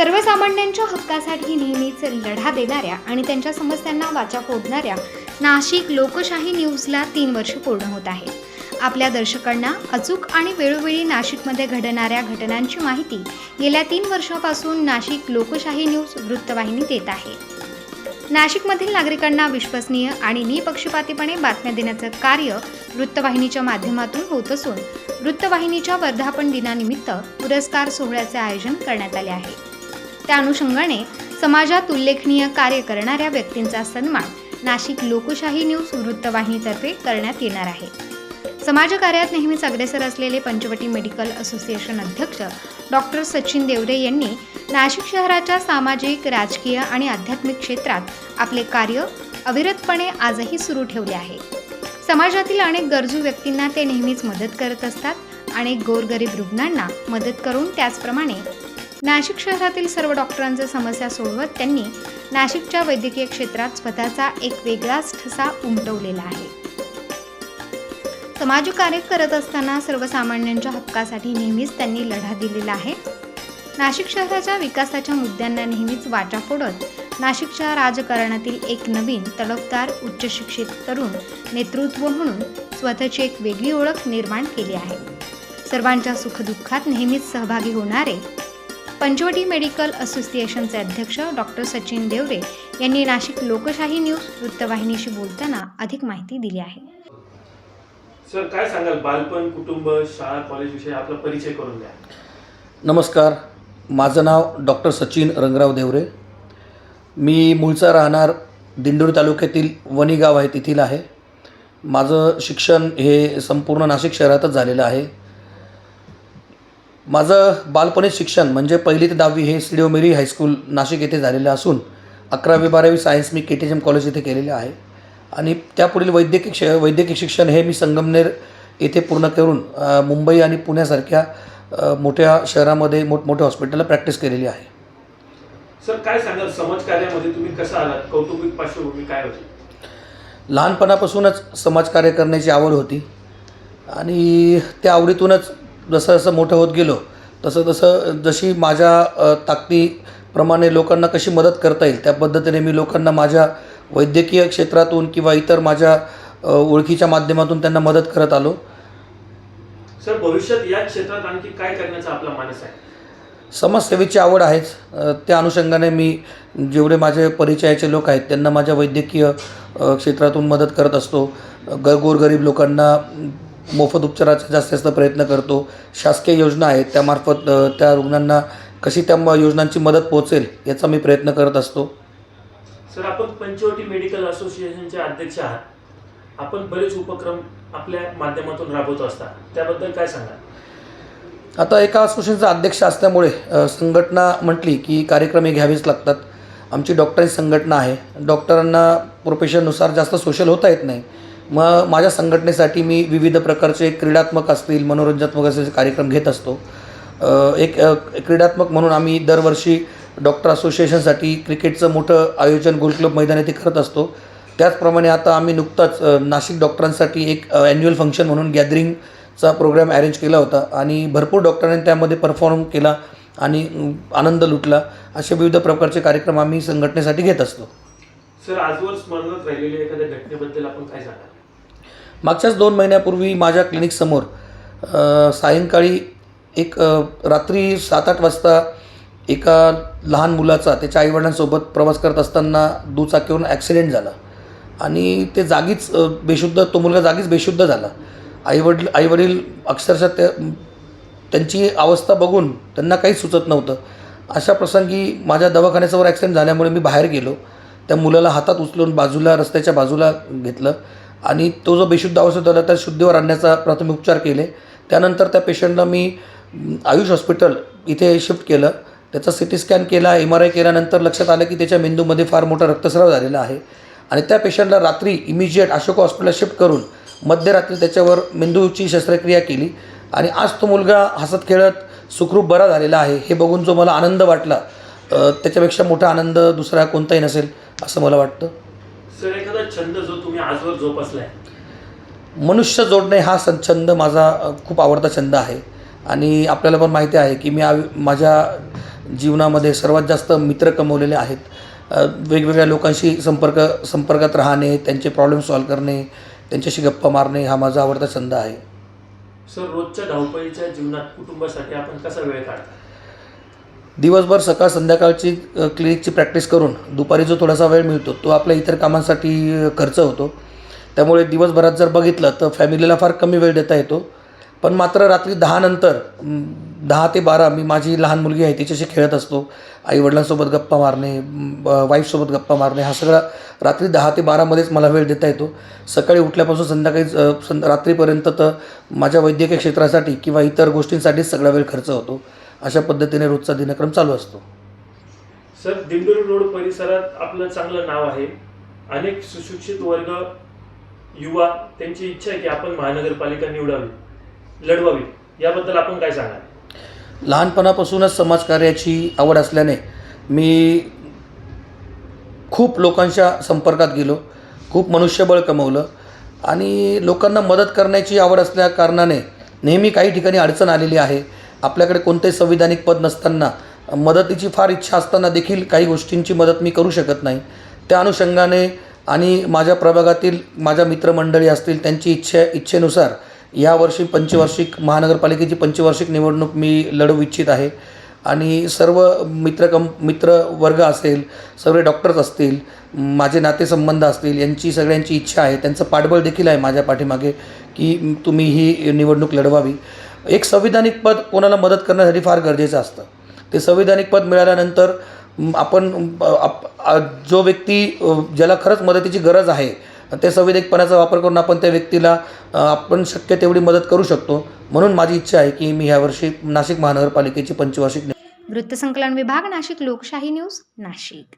सर्वसामान्यांच्या हक्कासाठी नेहमीच लढा देणाऱ्या आणि त्यांच्या समस्यांना वाचा फोडणाऱ्या नाशिक लोकशाही न्यूजला तीन वर्ष पूर्ण होत आहे आपल्या दर्शकांना अचूक आणि वेळोवेळी नाशिकमध्ये घडणाऱ्या घटनांची माहिती गेल्या तीन वर्षापासून नाशिक लोकशाही न्यूज वृत्तवाहिनी देत आहे. नाशिकमधील नागरिकांना विश्वसनीय आणि निपक्षपातीपणे बातम्या देण्याचं कार्य वृत्तवाहिनीच्या माध्यमातून होत असून वृत्तवाहिनीच्या वर्धापन दिनानिमित्त पुरस्कार सोहळ्याचे आयोजन करण्यात आले आहे. त्या अनुषंगाने समाजात उल्लेखनीय कार्य करणाऱ्या व्यक्तींचा सन्मान नाशिक लोकशाही न्यूज वृत्तवाहिनीतर्फे करण्यात येणार आहे. समाजकार्यात नेहमीच अग्रेसर असलेले पंचवटी मेडिकल असोसिएशन अध्यक्ष डॉक्टर सचिन देवरे यांनी नाशिक शहराच्या सामाजिक राजकीय आणि आध्यात्मिक क्षेत्रात आपले कार्य अविरतपणे आजही सुरू ठेवले आहे. समाजातील अनेक गरजू व्यक्तींना ते नेहमीच मदत करत असतात अनेक गोरगरीब रुग्णांना मदत करून त्याचप्रमाणे नाशिक शहरातील सर्व डॉक्टरांच्या समस्या सोडवत त्यांनी नाशिकच्या वैद्यकीय क्षेत्रात स्वतःचा एक वेगळाच ठसा उमटवलेला आहे. समाजकार्य करत असताना सर्वसामान्यांच्या हक्कासाठी नेहमीच त्यांनी लढा दिलेला आहे. नाशिक शहराच्या विकासाच्या मुद्द्यांना नेहमीच वाचा फोडत नाशिकच्या राजकारणातील एक नवीन तडफदार उच्चशिक्षित तरुण नेतृत्व म्हणून स्वतःची एक वेगळी ओळख निर्माण केली आहे. सर्वांच्या सुखदुःखात नेहमीच सहभागी होणारे पंचवटी मेडिकल असोसिएशनचे अध्यक्ष डॉक्टर सचिन देवरे यांनी नाशिक लोकशाही न्यूज वृत्तवाहिनीशी बोलताना अधिक माहिती दिली आहे. सर काय सांगाल? बालपण कुटुंब शाळा कॉलेज विषयी आपला परिचय करून द्या. नमस्कार. माझं नाव डॉक्टर सचिन रंगराव देवरे. मी मूळचा राहणार दिंडोरी तालुक्यातील वणी गाव आहे तेथील आहे. माझं शिक्षण हे संपूर्ण नाशिक शहरातच झालेलं आहे. माझं बालपणीच शिक्षण म्हणजे पहिली ते दहावी हे सिडिओ मेरी हायस्कूल नाशिक येथे झालेलं असून अकरावी बारावी सायन्स मी के टी एम कॉलेज येथे केलेले आहे. आणि त्यापुढील वैद्यकीय श वैद्यकीय शिक्षण हे मी संगमनेर येथे पूर्ण करून मुंबई आणि पुण्यासारख्या मोठ्या शहरामध्ये मोठमोठ्या हॉस्पिटलला प्रॅक्टिस केलेली आहे. सर काय सांगाल? समाजकार्यामध्ये तुम्ही कसं आलात? कौटुंबिक पार्श्वभूमी काय होती? लहानपणापासूनच समाजकार्य करण्याची आवड होती. आणि त्या आवडीतूनच जसं जसं मोठं होत गेलो तसं तसं जशी माझ्या ताकदीप्रमाणे लोकांना कशी मदत करता येईल त्या पद्धतीने मी लोकांना माझ्या वैद्यकीय क्षेत्रातून किंवा इतर माझ्या ओळखीच्या माध्यमातून त्यांना मदत करत आलो. सर भविष्यात या क्षेत्रात आणखी काय करण्याचा आपला मानस आहे? समाजसेवेची आवड आहेच. त्या अनुषंगाने मी जेवढे माझे परिचयाचे लोक आहेत त्यांना माझ्या वैद्यकीय क्षेत्रातून मदत करत असतो. ग गोरगरीब लोकांना मोफत उपचाराचा जास्तीत जास्त प्रयत्न करतो. शासकीय योजना आहेत त्यामार्फत त्या रुग्णांना कशी त्या योजनांची मदत पोहोचेल याचा मी प्रयत्न करत असतो. सर आपण पंचवटी मेडिकल असोसिएशनचे अध्यक्ष आहात. आपण बरेच उपक्रम आपल्या माध्यमातून राबवत असता. त्याबद्दल काय सांगाल? आता एका असोसिएशनचा अध्यक्ष असल्यामुळे संघटना म्हटली की कार्यक्रम हे घ्यावेच लागतात. आमची डॉक्टरांची संघटना आहे. डॉक्टरांना प्रोफेशननुसार जास्त सोशल होता येत नाही. मग माझ्या संघटनेसाठी मी विविध प्रकारचे क्रीडात्मक असतील मनोरंजनात्मक असे कार्यक्रम घेत असतो. एक क्रीडात्मक म्हणून आम्ही दरवर्षी डॉक्टर असोसिएशनसाठी क्रिकेटचं मोठं आयोजन गोल क्लब मैदान येथे करत असतो. त्याचप्रमाणे आता आम्ही नुकताच नाशिक डॉक्टरांसाठी एक ॲन्युअल फंक्शन म्हणून गॅदरिंगचा प्रोग्राम अरेंज केला होता आणि भरपूर डॉक्टरांनी त्यामध्ये परफॉर्म केला आणि आनंद लुटला. असे विविध प्रकारचे कार्यक्रम आम्ही संघटनेसाठी घेत असतो. सर आजवर स्मरणात राहिलेल्या एखाद्या घटनेबद्दल आपण काय सांगा मागच्याच दोन महिन्यापूर्वी माझ्या क्लिनिकसमोर सायंकाळी एक रात्री सात आठ वाजता एका लहान मुलाचा त्याच्या आईवडिलांसोबत प्रवास करत असताना दुचाकीवरून ॲक्सिडेंट झाला. आणि ते जागीच बेशुद्ध तो मुलगा जागीच बेशुद्ध झाला. आईवडील आईवडील अक्षरशः त्या त्यांची अवस्था बघून त्यांना काहीच सुचत नव्हतं. अशा प्रसंगी माझ्या दवाखान्यासमोर ॲक्सिडेंट झाल्यामुळे मी बाहेर गेलो. त्या मुलाला हातात उचलून बाजूला रस्त्याच्या बाजूला घेतलं. आणि तो जो बेशुद्ध अवस्थेत होता त्या शुद्धीवर आणण्याचा प्राथमिक उपचार केले. त्यानंतर त्या पेशंटला मी आयुष हॉस्पिटल इथे शिफ्ट केलं. त्याचा सी टी स्कॅन केला एम आर आय केल्यानंतर लक्षात आलं की त्याच्या मेंदूमध्ये फार मोठा रक्तस्राव झालेला आहे. आणि त्या पेशंटला रात्री इमिजिएट अशोक हॉस्पिटलला शिफ्ट करून मध्यरात्री त्याच्यावर मेंदूची शस्त्रक्रिया केली. आणि आज तो मुलगा हसत खेळत सुखरूप बरा झालेला आहे हे बघून जो मला आनंद वाटला त्याच्यापेक्षा मोठा आनंद दुसरा कोणताही नसेल असं मला वाटतं. सर एखादा छंद जो तुम्ही आजवर जोपासलाय? मनुष्य जोडणे हा सं छंद माझा खूप आवडता छंद आहे. आणि आपल्याला पण माहिती आहे की मी माझ्या जीवनामध्ये सर्वात जास्त मित्र कमवलेले आहेत. वेगवेगळ्या लोकांशी संपर्क संपर्कात राहणे त्यांचे प्रॉब्लेम सॉल्व करणे त्यांच्याशी गप्पा मारणे हा माझा आवडता छंद आहे. सर रोजच्या धावपळीच्या जीवनात कुटुंबासाठी आपण कसा वेळ काढता? दिवसभर सकाळ संध्याकाळची क्लिनिकची प्रॅक्टिस करून दुपारी जो थोडासा वेळ मिळतो तो आपल्या इतर कामांसाठी खर्च होतो. त्यामुळे दिवसभरात जर बघितलं तर फॅमिलीला फार कमी वेळ देता येतो. पण मात्र रात्री दहानंतर दहा ते बारा मी माझी लहान मुलगी आहे तिच्याशी खेळत असतो. आईवडिलांसोबत गप्पा मारणे वाईफसोबत गप्पा मारणे हा सगळा रात्री दहा ते बारामध्येच मला वेळ देता येतो. सकाळी उठल्यापासून संध्याकाळी सं रात्रीपर्यंत तर माझ्या वैद्यकीय क्षेत्रासाठी किंवा इतर गोष्टींसाठीच सगळा वेळ खर्च होतो. अशा पद्धतीने रोजचा दिनक्रम चालू असतो. सर दिंडोरी रोड परिसरात आपलं चांगलं नाव आहे. अनेक सुशिक्षित वर्ग युवा त्यांची इच्छा आहे की आपण महानगरपालिका निवडावी लढवावी. याबद्दल आपण काय सांगाल? लहानपणापासूनच समाजकार्याची आवड असल्याने मी खूप लोकांच्या संपर्कात गेलो खूप मनुष्यबळ कमवलं आणि लोकांना मदत करण्याची आवड असल्या कारणाने नेहमी काही ठिकाणी अडचण आलेली आहे. आपल्याकडे कोणतेही संविधानिक पद नसताना मदतीची फार इच्छा असताना देखील काही गोष्टींची मदत मी करू शकत नाही. त्या अनुषंगाने आणि माझ्या प्रभागातील माझ्या मित्रमंडळी असतील त्यांची इच्छा इच्छेनुसार यावर्षी पंचवार्षिक महानगरपालिकेची पंचवार्षिक निवडणूक मी लढवू इच्छित आहे. आणि सर्व मित्र कम मित्र वर्ग असेल सर्व डॉक्टर्स असतील माझे नातेसंबंध असतील यांची सगळ्यांची इच्छा आहे. त्यांचं पाठबळ देखील आहे माझ्या पाठीमागे की तुम्ही ही निवडणूक लढवावी. एक संविधानिक पद कोणाला मदत करण्यासाठी फार गरजेचं असतं. ते संविधानिक पद मिळाल्यानंतर आपण आप- जो व्यक्ती ज्याला खरंच मदतीची गरज आहे ते संविधानिकपणाचा वापर करून आपण त्या व्यक्तीला आपण शक्य तेवढी मदत करू शकतो. म्हणून माझी इच्छा आहे की मी ह्यावर्षी नाशिक महानगरपालिकेची पंचवार्षिक वृत्तसंकलन विभाग नाशिक लोकशाही न्यूज नाशिक.